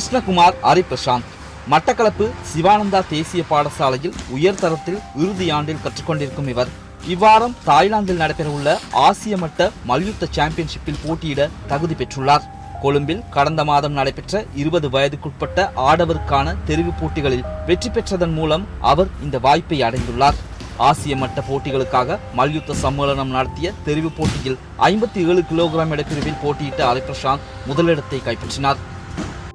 கிருஷ்ணகுமார் ஹரிபிரசாந்த் மட்டக்களப்பு சிவானந்தா தேசிய பாடசாலையில் உயர்தரத்தில் இறுதி ஆண்டில் கற்றுக்கொண்டிருக்கும் இவர். இவ்வாரம் தாய்லாந்தில் நடைபெறவுள்ள ஆசிய மட்ட மல்யுத்த சாம்பியன்ஷிப்பில் போட்டியிட தகுதி பெற்றுள்ளார். கொழும்பில் கடந்த மாதம் நடைபெற்ற இருபது வயதுக்குட்பட்ட ஆடவருக்கான தெரிவுப் போட்டிகளில் வெற்றி பெற்றதன் மூலம் அவர் இந்த வாய்ப்பை அடைந்துள்ளார். ஆசிய மட்ட போட்டிகளுக்காக மல்யுத்த சம்மேளனம் நடத்திய தெரிவுப் போட்டியில் ஐம்பத்தி ஏழு கிலோகிராம் எடைப்பிரிவில் போட்டியிட்ட ஹரிபிரசாந்த் முதலிடத்தை கைப்பற்றினார்.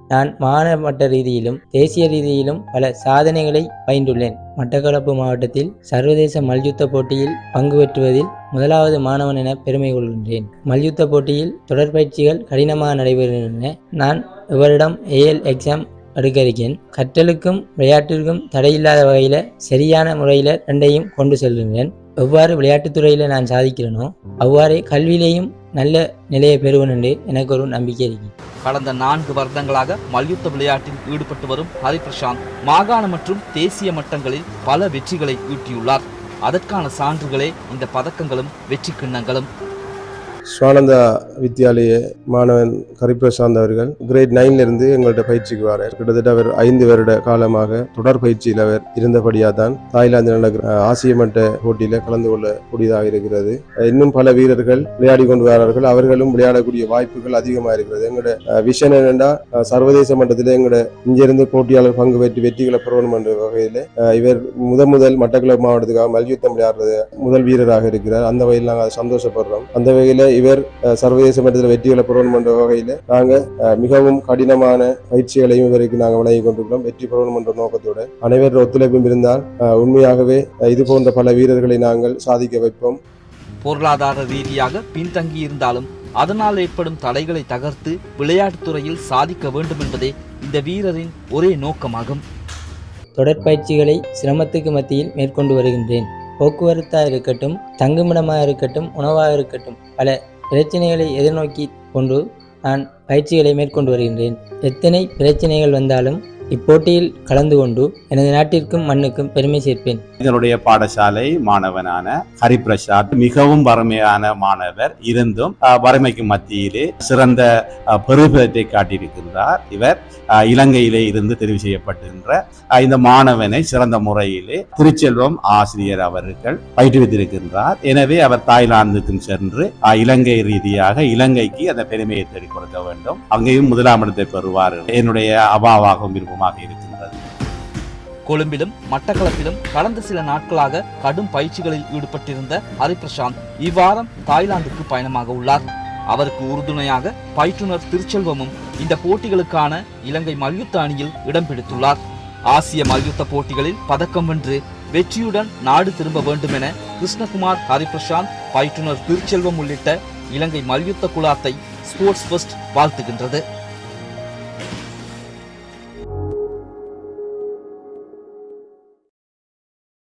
நான் மாநில ரீதியிலும் தேசிய ரீதியிலும் பல சாதனைகளை பயின்றுள்ளேன். மட்டக்களப்பு மாவட்டத்தில் சர்வதேச மல்யுத்த போட்டியில் பங்கு பெற்றுவதில் முதலாவது மாணவன் என பெருமை கொள்கின்றேன். மல்யுத்த போட்டியில் தொடர்பயிற்சிகள் கடினமாக நடைபெறுகின்றன. நான் இவரிடம் ஏஎல் எக்ஸாம் எடுக்க இருக்கேன் கற்றலுக்கும் விளையாட்டிற்கும் தடையில்லாத வகையில் சரியான முறையில் ரெண்டையும் கொண்டு செல்கின்றேன். எவ்வாறு விளையாட்டுத் துறையில் நான் சாதிக்கிறேனோ அவ்வாறே கல்வியிலேயும் நல்ல நிலையை பெறுவேன் என்று எனக்கு ஒரு நம்பிக்கை இருக்கு கடந்த நான்கு வருடங்களாக மல்யுத்த விளையாட்டில் ஈடுபட்டு வரும் ஹரிபிரசாந்த் மாகாண மற்றும் தேசிய மட்டங்களில் பல வெற்றிகளை ஈட்டியுள்ளார். அதற்கான சான்றுகளே இந்த பதக்கங்களும் வெற்றி கிண்ணங்களும். ஸ்வானந்தா வித்யாலய மாணவன் ஹரிபிரசாந்த் அவர்கள் கிரேட் நைன்ல இருந்து பயிற்சிக்கு வரார். கிட்டத்தட்ட அவர் ஐந்து வருட காலமாக தொடர் பயிற்சியில் அவர் இருந்தபடியாக தான் தாய்லாந்து நடக்கிற ஆசிய மட்ட போட்டியில கலந்து கொள்ளக்கூடியதாக இருக்கிறது. இன்னும் பல வீரர்கள் விளையாடி கொண்டு வரார்கள். அவர்களும் விளையாடக்கூடிய வாய்ப்புகள் அதிகமாக இருக்கிறது. எங்களோட விஷன் என்னென்னா சர்வதேச மட்டத்தில் எங்களோட இங்கிருந்து போட்டியாளர் பங்கு பெற்று வெற்றிகளை பெறணும் என்ற வகையில் இவர் முதன் முதல் மட்டக்களப்பு மாவட்டத்துக்காக மல்யுத்தம் விளையாடுறது முதல் வீரராக இருக்கிறார். அந்த வகையில் நாங்கள் சந்தோஷப்படுறோம். அந்த வகையில் இவர் சர்வதேச மட்டத்தில் வெற்றிகளை பெறணும் என்ற வகையில் நாங்கள் அஹ், மிகவும் கடினமான பயிற்சிகளையும் இவருக்கு நாங்கள் வழங்கி கொண்டிருக்கிறோம். வெற்றி பெறணும் என்ற நோக்கத்தோடு. அனைவரும் ஒத்துழைப்பும் இருந்தால் உண்மையாகவே இது போன்ற பல வீரர்களை நாங்கள் சாதிக்க வைப்போம். பொருளாதார ரீதியாக பின்தங்கி இருந்தாலும் அதனால் ஏற்படும் தடைகளை தகர்த்து விளையாட்டுத் துறையில் சாதிக்க வேண்டும் என்பதே இந்த வீரரின் ஒரே நோக்கமாகும். தொடர்பயிற்சிகளை சிரமத்துக்கு மத்தியில் மேற்கொண்டு வருகின்றேன். போக்குவரத்தாக இருக்கட்டும் தங்குமிடமாக இருக்கட்டும் உணவாக இருக்கட்டும் பல பிரச்சனைகளை எதிர்நோக்கி கொண்டு நான் பயிற்சிகளை மேற்கொண்டு வருகின்றேன். எத்தனை பிரச்சனைகள் வந்தாலும் இப்போட்டியில் கலந்து கொண்டு எனது நாட்டிற்கும் மண்ணுக்கும் பெருமை சேர்ப்பேன். இதனுடைய பாடசாலை மாணவனான ஹரிபிரசாத் மிகவும் வறுமையான மாணவர். இருந்தும் வறுமைக்கு மத்தியிலே சிறந்த அஹ், காட்டியிருக்கின்றார். இவர் இலங்கையிலே இருந்து தெரிவு செய்யப்பட்டிருக்கின்ற இந்த மாணவனை சிறந்த முறையிலே திருச்செல்வம் ஆசிரியர் அவர்கள் பயிற்றுவித்திருக்கின்றார். எனவே அவர் தாய்லாந்துக்கும் சென்று இலங்கை ரீதியாக இலங்கைக்கு அந்த பெருமையை தேடிக் கொடுக்க வேண்டும். அங்கேயும் முதலாம் இடத்தை பெறுவார். என்னுடைய அபாவாகவும் இருக்கும். விருப்பமாக இருக்கின்றது. கொழும்பிலும் மட்டக்களப்பிலும் கடந்த சில நாட்களாக கடும் பயிற்சிகளில் ஈடுபட்டிருந்த ஹரிபிரசாந்த் இவ்வாரம் தாய்லாந்துக்கு பயணமாக உள்ளார். அவருக்கு உறுதுணையாக பயிற்றுனர் திருச்செல்வமும் இந்த போட்டிகளுக்கான இலங்கை மல்யுத்த அணியில் இடம் பிடித்துள்ளார். ஆசிய மல்யுத்த போட்டிகளில் பதக்கம் வென்று வெற்றியுடன் நாடு திரும்ப வேண்டும் என கிருஷ்ணகுமார் ஹரிபிரசாந்த் பயிற்றுனர் திருச்செல்வம் உள்ளிட்ட இலங்கை மல்யுத்த குழாத்தை ஸ்போர்ட்ஸ் ஃபர்ஸ்ட் வாழ்த்துகின்றது.